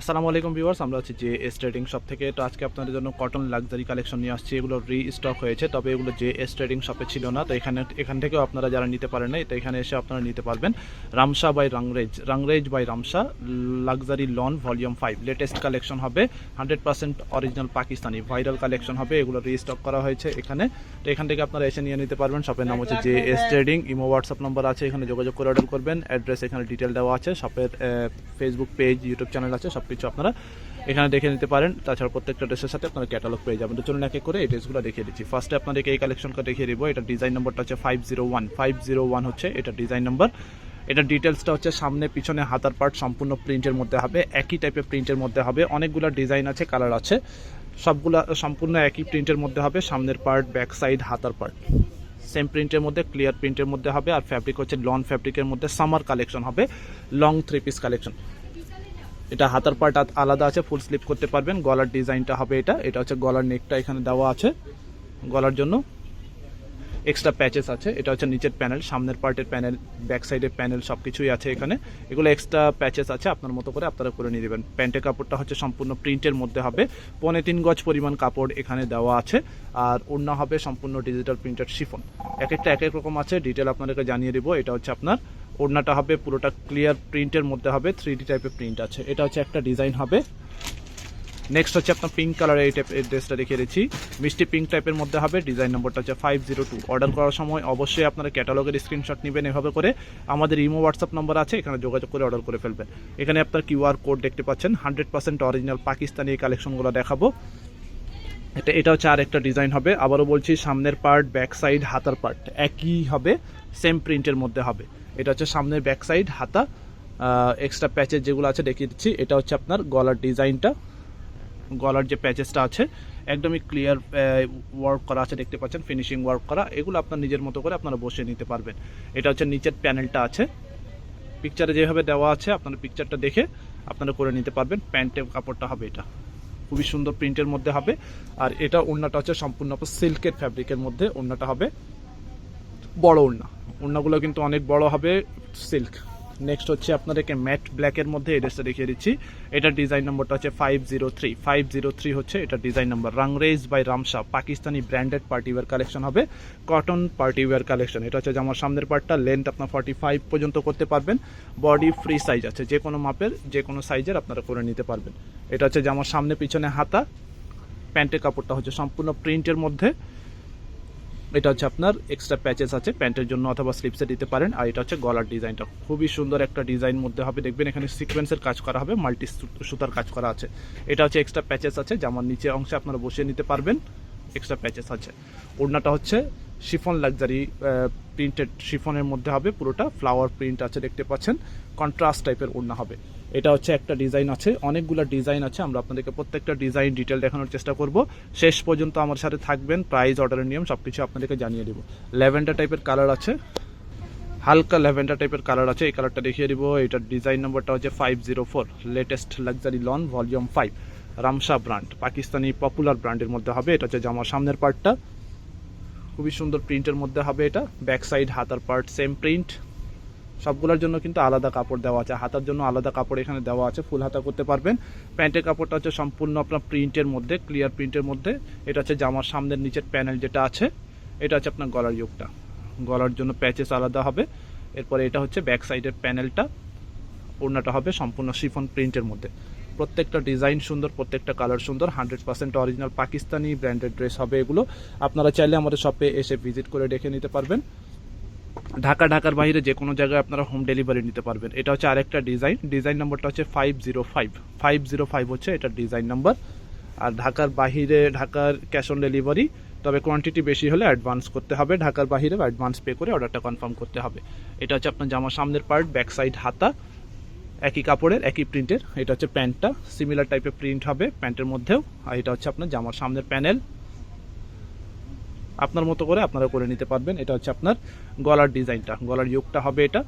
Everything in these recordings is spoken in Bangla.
আসসালামু আলাইকুম ভিউয়ার্স আমরা আছি যে এস ট্রেডিং শপ থেকে। তো আজকে আপনাদের জন্য কটন লাক্সারি কালেকশন নিয়ে আসছি। এগুলো রি স্টক হয়েছে তবে এগুলো যে এস ট্রেডিং শপে ছিল না। তো এখানে এখান থেকেও আপনারা যারা নিতে পারেন না তো এখানে এসে আপনারা নিতে পারবেন Ramsha by Rangrez Rangrez by Ramsha luxury lawn volume five latest collection হবে hundred percent original Pakistani viral collection হবে এগুলো রিস্টক করা হয়েছে এখানে। তো এখান থেকে আপনারা এসে নিয়ে নিতে পারবেন। শপের নাম হচ্ছে যে S trading imo WhatsApp number আছে এখানে যোগাযোগ করে অর্ডার করবেন। অ্যাড্রেস এখানে ডিটেল দেওয়া আছে। শপের ফেসবুক পেজ ইউটিউব চ্যানেল আছে। সব কিছু আপনারা এখানে দেখে নিতে পারেন। তাছাড়া প্রত্যেকটা ড্রেসের সাথে আপনারা ক্যাটালগ পেয়ে যাবেন। তো চলুন এক করে এই ড্রেসগুলো দেখিয়ে দিচ্ছি। ফার্স্টে আপনাদেরকে এই কালেকশনটা দেখিয়ে দিব। এটা ডিজাইন নম্বরটা হচ্ছে five zero one five zero one হচ্ছে এটা ডিজাইন নম্বর এটা ডিটেলসটা হচ্ছে সামনে, পিছনে হাতার পার্ট সম্পূর্ণ প্রিন্টের মধ্যে হবে। একই টাইপের প্রিন্টের মধ্যে হবে। অনেকগুলো ডিজাইন আছে কালার আছে। সবগুলা, সম্পূর্ণ একই প্রিন্টের মধ্যে হবে। সামনের পার্ট ব্যাক সাইড হাতার পার্ট সেম প্রিন্টের মধ্যে ক্লিয়ার প্রিন্টের মধ্যে হবে। আর ফ্যাব্রিক হচ্ছে লন ফ্যাব্রিকের মধ্যে সামার কালেকশন হবে। লং থ্রি পিস কালেকশন এটা হাতার পার্ট আলাদা আছে ফুল স্লিপ করতে পারবেন। গলার ডিজাইনটা হবে এটা। এটা হচ্ছে গলার নেকটা এখানে দেওয়া আছে। গলার জন্য এক্সট্রা প্যাচেস আছে। এটা হচ্ছে নিচের প্যানেল সামনের পার্টের প্যানেল ব্যাক সাইডের প্যানেল সব কিছুই আছে এখানে। এগুলো এক্সট্রা প্যাচেস আছে, আপনার মতো করে আপনারা করে নিয়ে দেবেন প্যান্টের কাপড়টা হচ্ছে সম্পূর্ণ প্রিন্টের মধ্যে হবে। পনে তিন গজ পরিমাণ কাপড় এখানে দেওয়া আছে। আর ওড়না হবে সম্পূর্ণ ডিজিটাল প্রিন্টেড শিফন এক একটা এক এক রকম আছে। ডিটেল আপনাদেরকে জানিয়ে দেবো। এটা হচ্ছে আপনার ওড়নাটা হবে, পুরোটা ক্লিয়ার প্রিন্টের মধ্যে হবে থ্রি ডি টাইপের প্রিন্ট আছে। এটা হচ্ছে একটা ডিজাইন হবে। নেক্সট হচ্ছে আপনার পিঙ্ক কালার এই টাইপ ড্রেসটা দেখিয়ে দিচ্ছি। মিষ্টি পিঙ্ক টাইপের মধ্যে হবে ডিজাইন নম্বরটা হচ্ছে ফাইভ জিরো টু অর্ডার করার সময় অবশ্যই আপনারা ক্যাটালগের স্ক্রিনশট নেবেন এভাবে করে। আমাদের ইমো হোয়াটসঅ্যাপ নম্বর আছে, এখানে যোগাযোগ করে অর্ডার করে ফেলবেন। এখানে আপনার কিউআর কোড দেখতে পাচ্ছেন হান্ড্রেড পার্সেন্ট অরিজিনাল পাকিস্তানি এই কালেকশনগুলো দেখাবো। এটা এটা হচ্ছে আর একটা ডিজাইন হবে। আবারও বলছি, সামনের পার্ট ব্যাক সাইড হাতার পার্ট একই হবে সেম প্রিন্টের মধ্যে হবে। এটা হচ্ছে সামনের ব্যাক সাইড হাতা এক্সট্রা প্যাচেস যেগুলো আছে, দেখিয়ে দিচ্ছি। এটা হচ্ছে আপনার গলার ডিজাইনটা। গলার যে প্যাচেসটা আছে, একদমই ক্লিয়ার ওয়ার্ক করা আছে, দেখতে পাচ্ছেন ফিনিশিং ওয়ার্ক করা। এগুলো আপনার নিজের মতো করে আপনারা বসে নিতে পারবেন। এটা হচ্ছে নিচের প্যানেলটা আছে। পিকচারে যেভাবে দেওয়া আছে, আপনারা পিকচারটা দেখে আপনারা করে নিতে পারবেন। প্যান্টের কাপড়টা হবে এটা। খুবই সুন্দর প্রিন্টের মধ্যে হবে। আর এটা ওড়নাটা হচ্ছে সম্পূর্ণ সিল্কের ফ্যাব্রিকের মধ্যে ওড়নাটা হবে। বড় ওড়না। ওড়নাগুলো কিন্তু অনেক বড় হবে সিল্ক। নেক্সট হচ্ছে আপনাদেরকে ম্যাট ব্ল্যাকের মধ্যে এই ড্রেসটা দেখিয়ে দিচ্ছি। এটার ডিজাইন নম্বরটা হচ্ছে five zero three five zero three হচ্ছে এটা design number. Rangrez by Ramsha Pakistani branded partywear collection হবে। কটন পার্টিওয়ার কালেকশন এটা হচ্ছে জামার সামনের পার্টটা। লেন্থ আপনার ফর্টি ফাইভ পর্যন্ত করতে পারবেন। বডি ফ্রি সাইজ আছে। যে কোনো মাপের, যে কোনো সাইজের আপনারা করে নিতে পারবেন। এটা হচ্ছে জামার সামনে পিছনে হাতা। প্যান্টের কাপড়টা হচ্ছে সম্পূর্ণ প্রিন্টের মধ্যে। এটা হচ্ছে আপনার এক্সট্রা প্যাচেস আছে, প্যান্টের জন্য অথবা স্লিপসে দিতে পারেন। আর এটা হচ্ছে গলার ডিজাইনটা খুবই সুন্দর একটা ডিজাইন মধ্যে হবে। দেখবেন এখানে সিকোয়েন্সের কাজ করা হবে মাল্টি সুতার কাজ করা আছে। এটা হচ্ছে এক্সট্রা প্যাচেস আছে জামার নিচে অংশে আপনারা বসিয়ে নিতে পারবেন এক্সট্রা প্যাচেস আছে। ওড়নাটা হচ্ছে শিফন লাক্সারি প্রিন্টেড শিফনের মধ্যে হবে, পুরোটা ফ্লাওয়ার প্রিন্ট আছে দেখতে পাচ্ছেন। কন্ট্রাস্ট টাইপের ওড়না হবে। এটা হচ্ছে একটা ডিজাইন আছে, অনেকগুলো ডিজাইন আছে, আমরা আপনাদেরকে প্রত্যেকটা ডিজাইন ডিটেল দেখানোর চেষ্টা করব। শেষ পর্যন্ত আমার সাথে থাকবেন প্রাইস অর্ডারের নিয়ম সব কিছু আপনাদেরকে জানিয়ে দেবো। ল্যাভেন্ডার টাইপের কালার আছে, হালকা ল্যাভেন্ডার টাইপের কালার আছে, এই কালারটা দেখিয়ে দিব। এটার ডিজাইন নম্বরটা হচ্ছে five zero four latest luxury lawn volume five Ramsha brand Pakistani popular ব্র্যান্ডের মধ্যে হবে, এটা হচ্ছে জামার সামনের পার্টটা খুবই সুন্দর প্রিন্টের মধ্যে হবে এটা ব্যাক সাইড হাতার পার্ট সেম প্রিন্ট সবগুলোর জন্য কিন্তু আলাদা কাপড় দেওয়া আছে। হাতার জন্য আলাদা কাপড় এখানে দেওয়া আছে ফুল হাতা করতে পারবেন। প্যান্টের কাপড়টা হচ্ছে সম্পূর্ণ আপনার প্রিন্টের মধ্যে ক্লিয়ার প্রিন্টের মধ্যে। এটা হচ্ছে জামার সামনের নিচের প্যানেল যেটা আছে, এটা হচ্ছে আপনার গলার ইউকটা গলার জন্য প্যাচেস আলাদা হবে। এরপরে এটা হচ্ছে ব্যাক সাইডের প্যানেলটা ওড়নাটা হবে সম্পূর্ণ শিফন প্রিন্টের মধ্যে। প্রত্যেকটা ডিজাইন সুন্দর, প্রত্যেকটা কালার সুন্দর hundred percent original Pakistani branded dress হবে এগুলো। আপনারা চাইলে আমাদের শপে এসে ভিজিট করে দেখে নিতে পারবেন। ঢাকা, ঢাকার বাইরে যে কোনো জায়গায় আপনারা হোম ডেলিভারি নিতে পারবেন। এটা হচ্ছে আরেকটা ডিজাইন ডিজাইন নাম্বারটা হচ্ছে five zero five five zero five হচ্ছে এটা ডিজাইন নাম্বার আর ঢাকার বাহিরে ঢাকার ক্যাশ অন ডেলিভারি তবে কোয়ান্টিটি বেশি হলে অ্যাডভান্স করতে হবে। ঢাকার বাহিরে অ্যাডভান্স পে করে অর্ডারটা কনফার্ম করতে হবে। এটা হচ্ছে আপনার জামার সামনের পার্ট ব্যাক সাইড হাতা, একই কাপড়ের, একই প্রিন্টের এটা হচ্ছে প্যান্টটা। সিমিলার টাইপের প্রিন্ট হবে প্যান্টের মধ্যেও। আর এটা হচ্ছে আপনার জামার সামনের প্যানেল আপনার মতো করে আপনারা করে নিতে পারবেন। এটা হচ্ছে আপনার গলার ডিজাইনটা। গলার ইউকটা হবে এটা।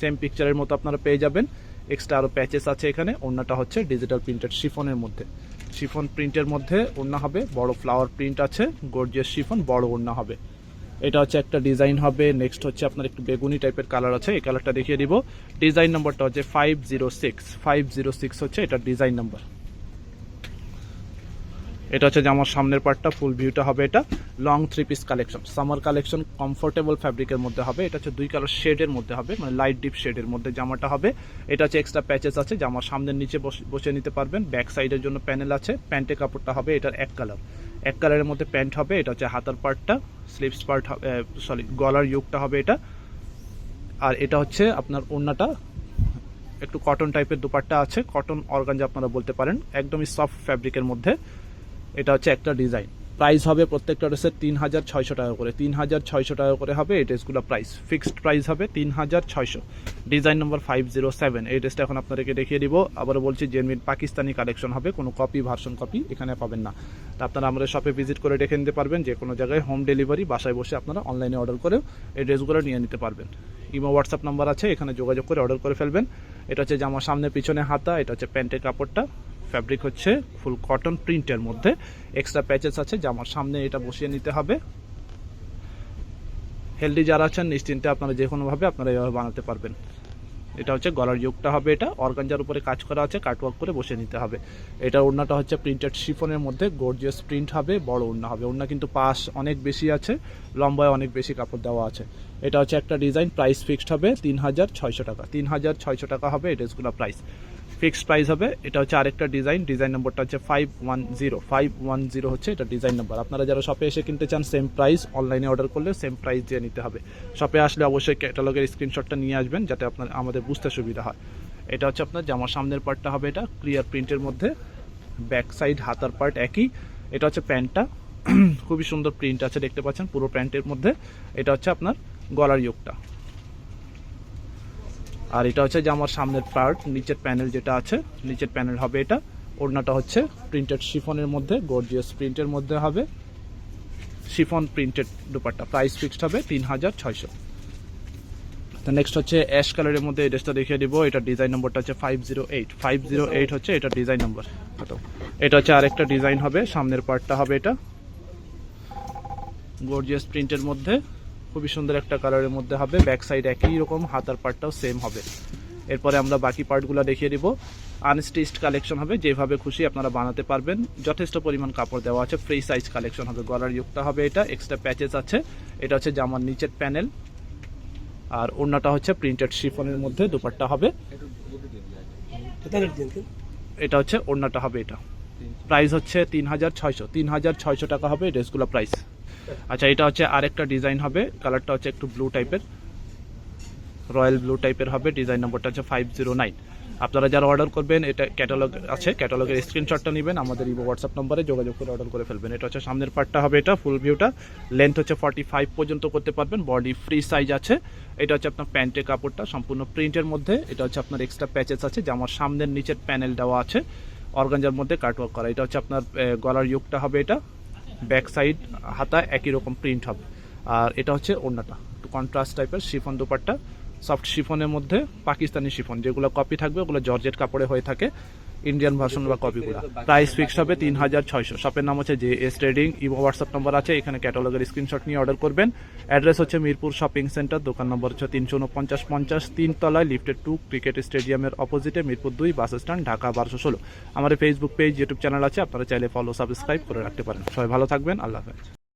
সেম পিকচারের মতো আপনারা পেয়ে যাবেন। এক্সট্রা আরও প্যাচেস আছে এখানে। ওড়নাটা হচ্ছে ডিজিটাল প্রিন্টেড শিফনের মধ্যে। শিফন প্রিন্টের মধ্যে ওড়না হবে। বড় ফ্লাওয়ার প্রিন্ট আছে। গর্জিয়াস শিফন বড় ওড়না হবে। এটা হচ্ছে একটা ডিজাইন হবে। নেক্সট হচ্ছে আপনার একটু বেগুনি টাইপের কালার আছে। এই কালারটা দেখিয়ে দিব। ডিজাইন নাম্বারটা হচ্ছে five zero six five zero six হচ্ছে এটা ডিজাইন নাম্বার এটা হচ্ছে যে আমার সামনের পার্টটা ফুল ভিউটা হবে এটা। Long three piece collection summer collection comfortable ফ্যাব্রিকের মধ্যে হবে। এটা হচ্ছে দুই কালার শেডের মধ্যে হবে মানে লাইট ডিপ শেডের মধ্যে জামাটা হবে। এটা হচ্ছে এক্সট্রা প্যাচেস আছে জামার সামনের নিচে বসে- নিতে পারবেন। ব্যাক সাইডের জন্য প্যানেল আছে প্যান্টের কাপড়টা হবে এটার এক কালার এক কালারের মধ্যে প্যান্ট হবে, এটা হচ্ছে হাতার পার্টটা স্লিপস পার্ট হবে সরি গলার ইউকটা হবে এটা। আর এটা হচ্ছে আপনার ওড়নাটা, একটু কটন টাইপের দুপাট্টা আছে। কটন অর্গান অর্গানজা আপনারা বলতে পারেন, একদমই সফট ফ্যাব্রিকের মধ্যে। এটা হচ্ছে একটা ডিজাইন। প্রাইস হবে প্রত্যেকটা ড্রেসের তিন হাজার ছয়শো টাকা করে। তিন হাজার ছয়শো টাকা করে হবে, এই ড্রেসগুলো প্রাইস। ফিক্সড প্রাইস হবে তিন হাজার ছয়শো। Design number five zero seven এই ড্রেসটা এখন আপনাদেরকে দেখিয়ে দিব। আবারও বলছি জেনমিন পাকিস্তানি কালেকশন হবে, কোনো কপি ভার্সন কপি এখানে পাবেন না। তা আপনারা আমাদের শপে ভিজিট করে দেখে নিতে পারবেন, যে কোনো জায়গায় হোম ডেলিভারি বাসায় বসে আপনারা অনলাইনে অর্ডার করেও এই ড্রেসগুলো নিয়ে নিতে পারবেন। ইমো হোয়াটসঅ্যাপ নাম্বার আছে, এখানে যোগাযোগ করে অর্ডার করে ফেলবেন। এটা হচ্ছে জামার সামনে পিছনে হাতা, এটা হচ্ছে প্যান্টের কাপড়টা। ফ্যাব্রিক হচ্ছে ফুল কটন প্রিন্টের মধ্যে। এক্সট্রা প্যাচেস আছে জামার সামনে এটা বসিয়ে নিতে হবে। হেলদি যারা আছেন, নিশ্চিন্তে আপনারা যে কোনোভাবে আপনারা এভাবে বানাতে পারবেন। এটা হচ্ছে গলার যুগটা হবে এটা। অর্গানজার উপরে কাজ করা আছে কাটওয়ার্ক করে বসে নিতে হবে। এটা ওড়নাটা হচ্ছে প্রিন্টেড শিফনের মধ্যে গর্জিয়াস প্রিন্ট হবে, বড় ওড়না হবে। ওড়না কিন্তু পাশ অনেক বেশি আছে, লম্বায় অনেক বেশি কাপড় দেওয়া আছে। এটা হচ্ছে একটা ডিজাইন প্রাইস ফিক্সড হবে তিন হাজার ছয়শো টাকা। তিন হাজার ছয়শো টাকা হবে এই ড্রেসগুলো প্রাইস ফিক্সড প্রাইস হবে, এটা হচ্ছে আরেকটা ডিজাইন ডিজাইন নম্বরটা হচ্ছে five one zero five one zero হচ্ছে এটা ডিজাইন নম্বর আপনারা যারা শপে এসে কিনতে চান সেম প্রাইস অনলাইনে অর্ডার করলে সেম প্রাইস দিয়ে নিতে হবে। শপে আসলে অবশ্যই ক্যাটালগের স্ক্রিনশটটা নিয়ে আসবেন, যাতে আপনার, আমাদের বুঝতে সুবিধা হয়। এটা হচ্ছে আপনার জামার সামনের পার্টটা হবে এটা ক্লিয়ার প্রিন্টের মধ্যে ব্যাক সাইড হাতার পার্ট একই। এটা হচ্ছে প্যান্টটা, খুবই সুন্দর প্রিন্ট আছে, দেখতে পাচ্ছেন, পুরো প্যান্টের মধ্যে। এটা হচ্ছে আপনার গলার ইয়োগটা। আর এটা হচ্ছে যে আমার সামনের পার্ট নিচের প্যানেল যেটা আছে নিচের প্যানেল হবে এটা। ওড়নাটা হচ্ছে প্রিন্টেড শিফনের মধ্যে গর্জিয়াস প্রিন্টের মধ্যে হবে। Chiffon printed dupatta price fixed হবে তিন হাজার ছয়শো। তো নেক্সট হচ্ছে অ্যাশ কালারের মধ্যে এই ড্রেসটা দেখিয়ে দিব। এটা ডিজাইন নম্বরটা হচ্ছে five zero eight five zero eight হচ্ছে এটা ডিজাইন নম্বর এটা হচ্ছে আরেকটা ডিজাইন হবে সামনের পার্টটা হবে এটা। গর্জিয়াস প্রিন্টের মধ্যে। খুবই সুন্দর একটা কালারের মধ্যে হবে। ব্যাক সাইড একই রকম, হাতার পার্টটাও সেম হবে। এরপরে আমরা বাকি পার্টগুলো দেখিয়ে দিব। আনস্টিচড কালেকশন হবে, যেভাবে খুশি আপনারা বানাতে পারবেন। যথেষ্ট পরিমাণ কাপড় দেওয়া আছে ফ্রি সাইজ কালেকশন হবে, গলার যুক্ত হবে এটা এক্সট্রা প্যাচেস আছে। এটা হচ্ছে জামার নিচের প্যানেল আর অন্যটা হচ্ছে প্রিন্টেড শিফনের মধ্যে দুপাট্টা হবে। এটা হচ্ছে ওড়নাটা হবে এটা। প্রাইস হচ্ছে তিন হাজার ছয়শো, তিন হাজার ছয়শো টাকা হবে ড্রেসগুলো প্রাইস আচ্ছা এটা হচ্ছে আরেকটা ডিজাইন হবে। কালারটা হচ্ছে একটু ব্লু টাইপের রয়্যাল ব্লু টাইপের হবে। ডিজাইন নম্বরটা হচ্ছে ফাইভ জিরো নাইন আপনারা যারা অর্ডার করবেন, এটা ক্যাটালগ আছে। ক্যাটালগের স্ক্রিনশটটা নেবেন। আমাদের ইভো হোয়াটসঅ্যাপ নম্বরে যোগাযোগ করে অর্ডার করে ফেলবেন। এটা হচ্ছে সামনের পার্টটা হবে এটা। ফুল ভিউটা লেন্থ হচ্ছে ফর্টি ফাইভ পর্যন্ত করতে পারবেন। বডি ফ্রি সাইজ আছে। এটা হচ্ছে আপনার প্যান্টের কাপড়টা সম্পূর্ণ প্রিন্টের মধ্যে। এটা হচ্ছে আপনার এক্সট্রা প্যাচেস আছে। যেমন সামনের নিচের প্যানেল দেওয়া আছে। অর্গানজার মধ্যে কাটওয়ার্ক করা। এটা হচ্ছে আপনার গলার ইউকটা হবে এটা। ব্যাক সাইড হাতা একই রকম প্রিন্ট হবে। আর এটা হচ্ছে ওড়নাটা। একটু কন্ট্রাস্ট টাইপের শিফন দুপাট্টা। সফট শিফনের মধ্যে পাকিস্তানি শিফন, যেগুলো কপি থাকবে, ওগুলো জর্জেট কাপড়ে হয়ে থাকে। ইন্ডিয়ান ভার্সন বা কপিগুলো প্রাইস ফিক্সড হবে তিন হাজার ছয়শো। শপের নাম হচ্ছে J S trading Ivo WhatsApp number আছে, এখানে ক্যাটালগের স্ক্রিনশট নিয়ে অর্ডার করবেন। অ্যাড্রেস হচ্ছে মিরপুর শপিং সেন্টার দোকান নম্বর হচ্ছে তিনশো উনপঞ্চাশ পঞ্চাশ, তিনতলায় লিফটেড টু ক্রিকেট স্টেডিয়ামের অপোজিটে মিরপুর দুই বাস স্ট্যান্ড ঢাকা বারোশো ষোলো। আমাদের ফেসবুক পেজ ইউটিউব চ্যানেল আছে, আপনারা চাইলে ফলো সাবস্ক্রাইব করে রাখতে পারেন। সবাই ভালো থাকবেন, আল্লাহ হাফেজ।